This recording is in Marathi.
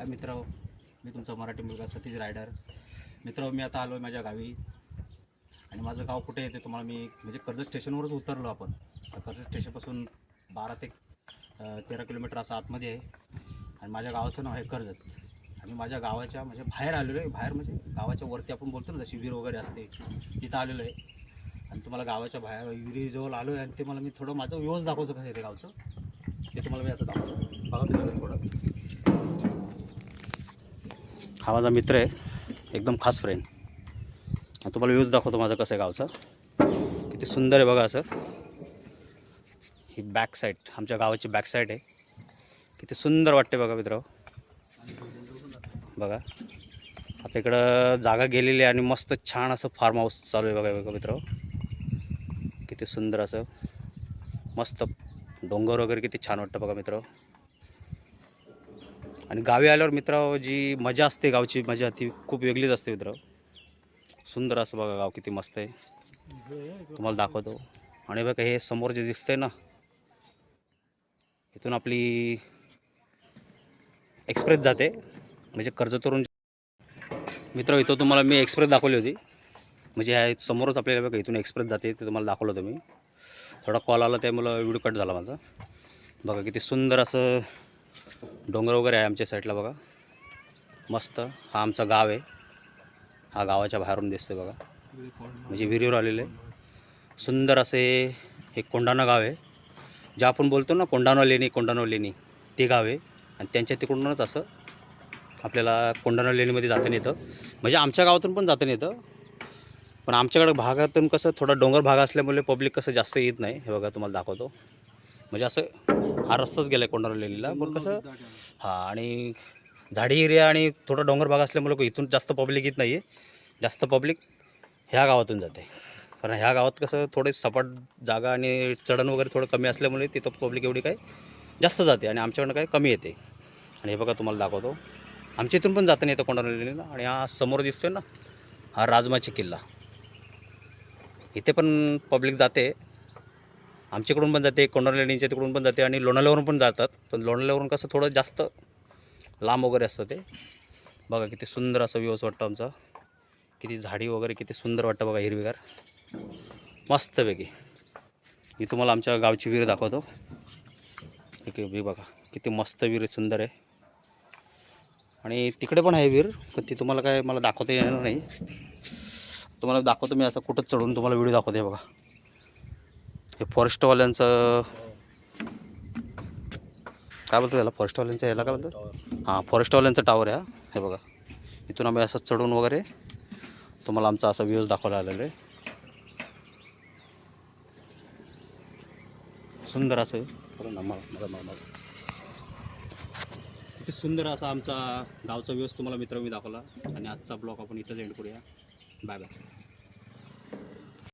हाय मित्र मी तुमचा मराठी मुलगा सतीश रायडर. मित्र मी आता आलो आहे माझ्या गावी. आणि माझं गाव कुठे येते तुम्हाला मी म्हणजे कर्जत स्टेशनवरच उतरलो आपण. कर्जत स्टेशनपासून बारा ते तेरा किलोमीटर असं आतमध्ये आहे. आणि माझ्या गावाचं नाव आहे कर्जत. आणि माझ्या गावाच्या म्हणजे बाहेर आलेलो आहे. बाहेर म्हणजे गावाच्या वरती आपण बोलतो ना जशी वगैरे असते तिथं आलेलो आहे. आणि तुम्हाला गावाच्या बाहेर विहिरीजवळ आलो आहे आणि ते मला मी थोडं माझं व्यवस्थ दाखवतो कसं आहे ते गावचं. ते तुम्हाला मी आता दाखवतो. बघा तुम्ही थोडं. हा माझा मित्र आहे. एकदम खास फ्रेंड तुम्हाला व्ह्यूज दाखवतो माझं कसं आहे गावचं. किती सुंदर आहे बघा असं. ही बॅक साईड आमच्या गावाची बॅक साईड आहे. किती सुंदर वाटते बघा मित्र. बघा. आता इकडं जागा गेलेली आहे आणि मस्त छान असं फार्म हाऊस चालू आहे बघा बघा मित्र. किती सुंदर असं. मस्त डोंगर वगैरे किती छान वाटतं बघा मित्र. आणि गावी आल्यावर मित्र जी मजा असते गावची मजा ती खूप वेगळीच असते मित्र. सुंदर असं बघा गाव किती मस्त आहे. तुम्हाला दाखवतो. आणि बघा हे समोर जे दिसतंय ना इथून आपली एक्सप्रेस जाते. म्हणजे कर्जतवरून मित्र इथं तुम्हाला मी एक्सप्रेस दाखवली होती. म्हणजे ह्या समोरच आपल्याला बघा इथून एक्सप्रेस जाते ते तुम्हाला दाखवलं होतं मी. थोडा कॉल आला त्यामुळं व्हिडिओ कट झाला माझा. बघा किती सुंदर असं डोंगर वगैरे आहे आमच्या साईडला बघा. मस्त. हा आमचा गाव आहे. हा गावाच्या बाहेरून दिसतोय बघा. म्हणजे विहिरीवर आलेलं आहे. सुंदर असे हे कोंढाणा गाव आहे. जे आपण बोलतो ना कोंढाणा लेणी कोंढाणा लेणी ते गाव आहे. आणि त्यांच्या तिकडूनच असं आपल्याला कोंढाणा लेणीमध्ये जाता येतं. म्हणजे आमच्या गावातून पण जाता येतं. पण आमच्याकडे भागातून कसं थोडा डोंगर भाग असल्यामुळे पब्लिक कसं जास्त येत नाही. हे बघा तुम्हाला दाखवतो. म्हणजे असं हा रस्ताच गेला आहे कोंढाणा लेणीला. पण कसं हां आणि झाडी एरिया आणि थोडा डोंगर भाग असल्यामुळे इथून जास्त पब्लिक येत नाही आहे जास्त पब्लिक ह्या गावातून जाते. कारण ह्या गावात कसं थोडे सपाट जागा आणि चढण वगैरे थोडं कमी असल्यामुळे तिथं पब्लिक एवढी काय जास्त जाते आणि आमच्याकडनं काय कमी येते. आणि हे बघा तुम्हाला दाखवतो. आमच्या इथून पण जात नाही येतं कोंढाणा आणि हा समोर दिसतोय ना हा राजमाची किल्ला. इथे पण पब्लिक जाते. आमच्याकडून पण जाते कोंढाणा लेणीच्या तिकडून पण जाते आणि लोणाल्यावरून पण जातात. पण लोणाल्यावरून कसं थोडं जास्त लांब वगैरे असतं ते. बघा किती सुंदर असं व्यवस्थ वाटतं आमचा. किती झाडी वगैरे किती सुंदर वाटतं बघा हिरवीगार. मस्तपैकी. मी तुम्हाला आमच्या गावची विहीर दाखवतो. ठीक आहे बघा किती मस्त विहीर सुंदर आहे. आणि तिकडे पण आहे विहीर पण ती तुम्हाला काय मला दाखवता येणार नाही. तुम्हाला दाखवतो मी असं कुठं चढून तुम्हाला व्हिडिओ दाखवते बघा. हे फॉरेस्टवाल्यांचं काय बोलतो त्याला? फॉरेस्टवाल्यांचं याला काय बोलतो हां फॉरेस्टवाल्यांचं टावर आहे हे. बघा. इथून आम्ही असं चढून वगैरे तुम्हाला आमचा असा व्ह्यूज दाखवायला आलेला आहे. सुंदर असं मला- किती सुंदर असा आमचा गावचा व्ह्यूज तुम्हाला मित्र मी दाखवला. आणि आजचा ब्लॉग आपण इथंच एंड करूया. Bye bye